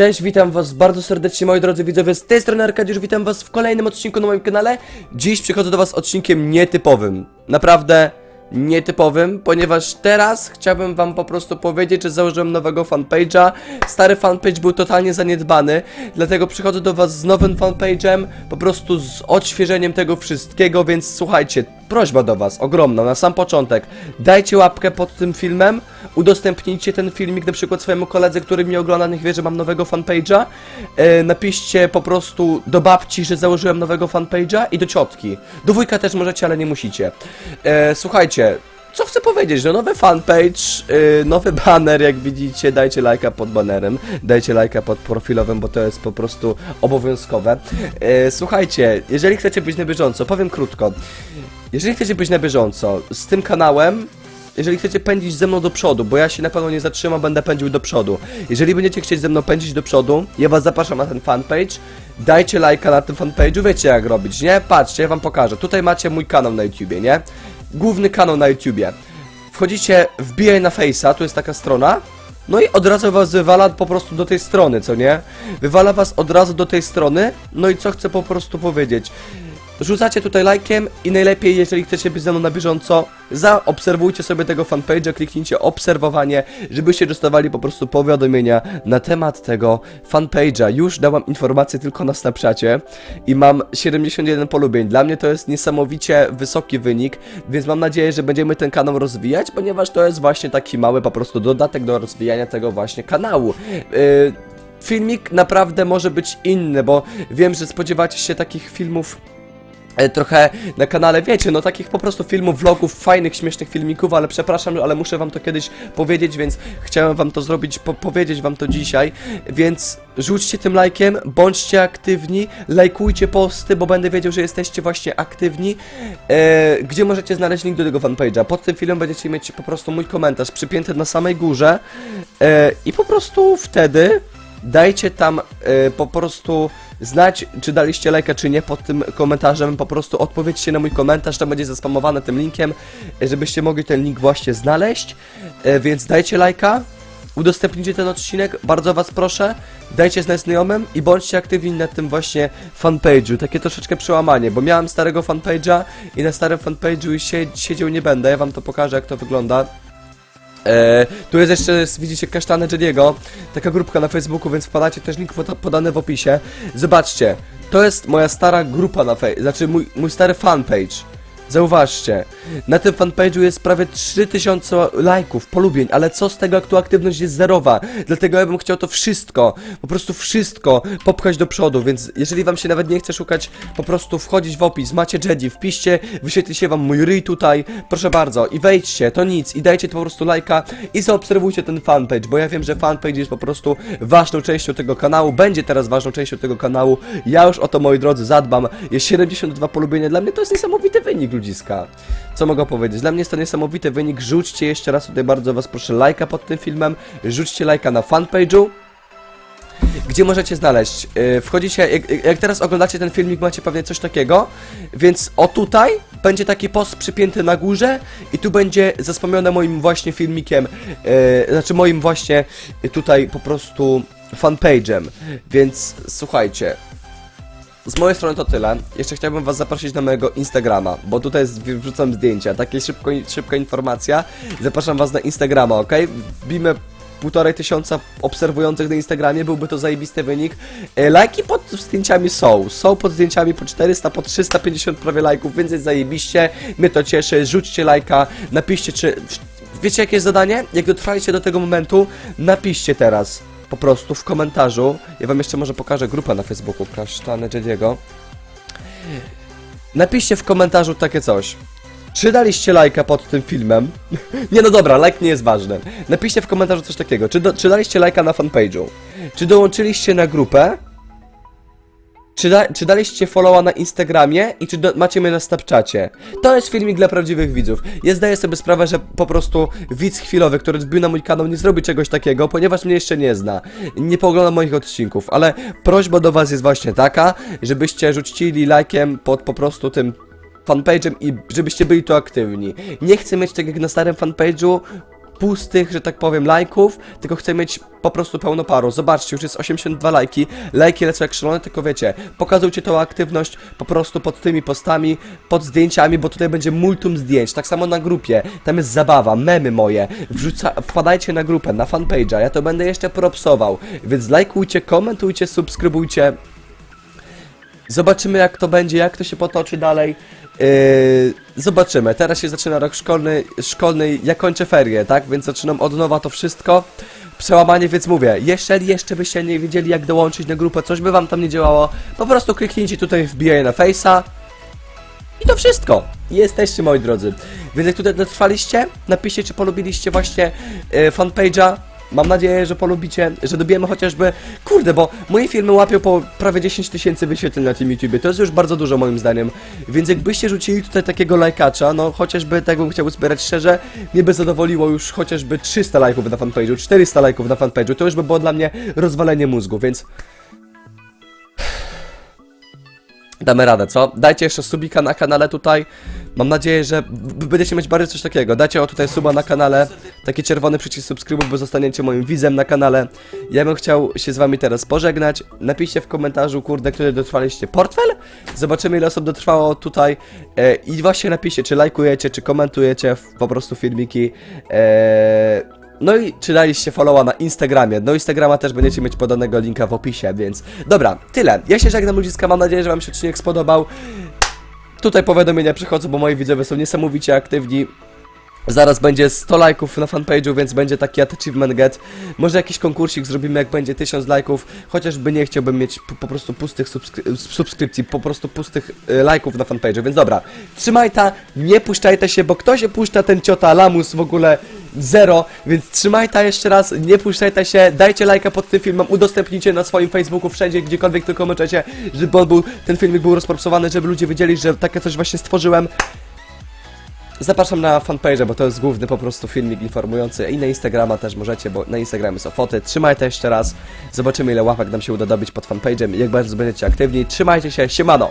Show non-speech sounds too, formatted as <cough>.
Cześć, witam was bardzo serdecznie moi drodzy widzowie, z tej strony Arkadiusz, witam was w kolejnym odcinku na moim kanale. Dziś przychodzę do was odcinkiem nietypowym, naprawdę nietypowym, ponieważ teraz chciałbym wam po prostu powiedzieć, że założyłem nowego fanpage'a. Stary fanpage był totalnie zaniedbany, dlatego przychodzę do was z nowym fanpage'em, po prostu z odświeżeniem tego wszystkiego, więc słuchajcie, prośba do was, ogromna, na sam początek, dajcie łapkę pod tym filmem, udostępnijcie ten filmik na przykład swojemu koledze, który mnie ogląda, niech wie, że mam nowego fanpage'a, e, napiszcie po prostu do babci, że założyłem nowego fanpage'a i do ciotki, do wujka też możecie, ale nie musicie. E, słuchajcie, co chcę powiedzieć, że nowy fanpage, yy, nowy banner, jak widzicie, dajcie lajka pod banerem, dajcie lajka pod profilowym, bo to jest po prostu obowiązkowe. Yy, słuchajcie, jeżeli chcecie być na bieżąco, powiem krótko, jeżeli chcecie być na bieżąco z tym kanałem, jeżeli chcecie pędzić ze mną do przodu, bo ja się na pewno nie zatrzymam, będę pędził do przodu. Jeżeli będziecie chcieć ze mną pędzić do przodu, ja was zapraszam na ten fanpage, dajcie lajka na tym fanpage'u, wiecie jak robić, nie? Patrzcie, ja wam pokażę. Tutaj macie mój kanał na YouTubie, nie? Główny kanał na YouTubie. Wchodzicie, wbijaj na Face'a, tu jest taka strona, no i od razu was wywala po prostu do tej strony, co nie? Wywala was od razu do tej strony, no i co chcę po prostu powiedzieć. Rzucacie tutaj lajkiem i najlepiej, jeżeli chcecie być ze mną na bieżąco, zaobserwujcie sobie tego fanpage'a, kliknijcie obserwowanie, żebyście dostawali po prostu powiadomienia na temat tego fanpage'a. Już dałam informację tylko na Snapchacie i mam 71 polubień. Dla mnie to jest niesamowicie wysoki wynik, więc mam nadzieję, że będziemy ten kanał rozwijać, ponieważ to jest właśnie taki mały po prostu dodatek do rozwijania tego właśnie kanału. Yy, filmik naprawdę może być inny, bo wiem, że spodziewacie się takich filmów trochę na kanale, wiecie, no takich po prostu filmów, vlogów, fajnych, śmiesznych filmików, ale przepraszam, ale muszę wam to kiedyś powiedzieć, więc chciałem wam to zrobić, po powiedzieć wam to dzisiaj, więc rzućcie tym lajkiem, bądźcie aktywni, lajkujcie posty, bo będę wiedział, że jesteście właśnie aktywni, e, gdzie możecie znaleźć link do tego fanpage'a. Pod tym filmem będziecie mieć po prostu mój komentarz przypięty na samej górze. E, i po prostu wtedy dajcie tam e, po prostu znać, czy daliście lajka, czy nie pod tym komentarzem. Po prostu odpowiedzcie na mój komentarz, to będzie zaspamowane tym linkiem, żebyście mogli ten link właśnie znaleźć. E, więc dajcie lajka, udostępnijcie ten odcinek, bardzo was proszę. Dajcie znać znajomym i bądźcie aktywni na tym właśnie fanpage'u. Takie troszeczkę przełamanie, bo miałem starego fanpage'a i na starym fanpage'u sie siedział nie będę. Ja wam to pokażę, jak to wygląda. E, tu jest jeszcze, widzicie, Kasztany Jediego, taka grupka na Facebooku, więc wpadacie też link poda- podany w opisie. Zobaczcie, to jest moja stara grupa na Facebooku, znaczy mój, mój stary fanpage. Zauważcie, na tym fanpage'u jest prawie 3000 lajków, polubień, ale co z tego, jak tu aktywność jest zerowa? Dlatego ja bym chciał to wszystko, po prostu wszystko popchać do przodu, więc jeżeli wam się nawet nie chce szukać, po prostu wchodzić w opis, macie Jedi, wpiszcie, wyświetli się wam mój ryj tutaj, proszę bardzo, i wejdźcie, to nic, i dajcie po prostu lajka i zaobserwujcie ten fanpage, bo ja wiem, że fanpage jest po prostu ważną częścią tego kanału, będzie teraz ważną częścią tego kanału, ja już o to, moi drodzy, zadbam, jest 72 polubienia, dla mnie to jest niesamowity wynik, ludziska. Co mogę powiedzieć? Dla mnie jest to niesamowity wynik, rzućcie jeszcze raz tutaj bardzo was proszę lajka pod tym filmem, rzućcie lajka na fanpage'u, gdzie możecie znaleźć. Yy, wchodzicie, jak, jak teraz oglądacie ten filmik, macie pewnie coś takiego, więc o tutaj będzie taki post przypięty na górze i tu będzie zaspomione moim właśnie filmikiem, yy, znaczy moim właśnie tutaj po prostu fanpage'em, więc słuchajcie. Z mojej strony to tyle. Jeszcze chciałbym was zaprosić na mojego Instagrama, bo tutaj wrzucam zdjęcia, takie szybko, szybka informacja. Zapraszam was na Instagrama, ok? Wbijmy półtorej tysiąca obserwujących na Instagramie, byłby to zajebisty wynik. E, lajki pod zdjęciami są, są pod zdjęciami po 400, po 350 prawie lajków, więc jest zajebiście, mnie to cieszy, rzućcie lajka, napiszcie czy... Wiecie jakie jest zadanie? Jak dotrwaliście do tego momentu, napiszcie teraz po prostu w komentarzu, ja wam jeszcze może pokażę grupę na Facebooku, Kasztany Jediego. Napiszcie w komentarzu takie coś. Czy daliście lajka pod tym filmem? <laughs> nie no dobra, like nie jest ważny. Napiszcie w komentarzu coś takiego. Czy, do, czy daliście lajka na fanpage'u? Czy dołączyliście na grupę? Czy, da, czy daliście followa na Instagramie i czy do, macie mnie na Snapchacie? To jest filmik dla prawdziwych widzów. Ja zdaję sobie sprawę, że po prostu widz chwilowy, który wbił na mój kanał, nie zrobi czegoś takiego, ponieważ mnie jeszcze nie zna. Nie pogląda moich odcinków, ale prośba do was jest właśnie taka, żebyście rzucili lajkiem pod po prostu tym fanpage'em i żebyście byli tu aktywni. Nie chcę mieć tak jak na starym fanpage'u pustych, że tak powiem, lajków, tylko chcę mieć po prostu pełno paru. Zobaczcie, już jest 82 lajki, lajki lecą jak szalone, tylko wiecie, pokazujcie tą aktywność po prostu pod tymi postami, pod zdjęciami, bo tutaj będzie multum zdjęć, tak samo na grupie, tam jest zabawa, memy moje, wrzuca, wpadajcie na grupę, na fanpage'a, ja to będę jeszcze propsował, więc lajkujcie, komentujcie, subskrybujcie, Zobaczymy jak to będzie, jak to się potoczy dalej. Yy, zobaczymy. Teraz się zaczyna rok szkolny, szkolny, ja kończę ferie, tak? Więc zaczynam od nowa to wszystko. Przełamanie, więc mówię, jeżeli jeszcze byście nie wiedzieli jak dołączyć na grupę, coś by wam tam nie działało, po prostu kliknijcie tutaj wbijaj na face'a. I to wszystko. Jesteście moi drodzy. Więc jak tutaj dotrwaliście, napiszcie czy polubiliście właśnie yy, fanpage'a. Mam nadzieję, że polubicie, że dobijemy chociażby... Kurde, bo moje filmy łapią po prawie 10 tysięcy wyświetleń na tym YouTubie. To jest już bardzo dużo moim zdaniem. Więc jakbyście rzucili tutaj takiego lajkacza, no chociażby tak bym chciał uzbierać szczerze, mnie by zadowoliło już chociażby 300 lajków na fanpage'u, 400 lajków na fanpage'u. To już by było dla mnie rozwalenie mózgu, więc... Damy radę, co? Dajcie jeszcze subika na kanale tutaj. Mam nadzieję, że będziecie mieć bardzo coś takiego. Dajcie o tutaj suba na kanale, taki czerwony przycisk subskrybuj, bo zostaniecie moim widzem na kanale. Ja bym chciał się z wami teraz pożegnać. Napiszcie w komentarzu, kurde, który dotrwaliście portfel. Zobaczymy, ile osób dotrwało tutaj. E, I właśnie napiszcie, czy lajkujecie, czy komentujecie po prostu filmiki. E, no i czy daliście followa na Instagramie. Do Instagrama też będziecie mieć podanego linka w opisie, więc dobra, tyle. Ja się żegnam ludziska, mam nadzieję, że wam się odcinek spodobał. Tutaj powiadomienia przychodzą, bo moi widzowie są niesamowicie aktywni. Zaraz będzie 100 lajków na fanpage'u, więc będzie taki achievement get. Może jakiś konkursik zrobimy, jak będzie 1000 lajków. Chociażby nie chciałbym mieć po, po prostu pustych subskry subskrypcji, po prostu pustych y, lajków na fanpage'u. Więc dobra, trzymaj ta, nie puszczajcie się, bo kto się puszcza, ten ciota lamus w ogóle zero. Więc trzymaj ta jeszcze raz, nie puszczajcie się, dajcie lajka pod tym filmem, udostępnijcie na swoim Facebooku, wszędzie, gdziekolwiek tylko możecie, żeby był, ten filmik był rozpropsowany, żeby ludzie wiedzieli, że takie coś właśnie stworzyłem. Zapraszam na fanpage, bo to jest główny po prostu filmik informujący i na Instagrama też możecie, bo na Instagramie są foty. Trzymajcie jeszcze raz, zobaczymy ile łapek nam się uda dobić pod fanpage'em jak bardzo będziecie aktywni. Trzymajcie się, siemano!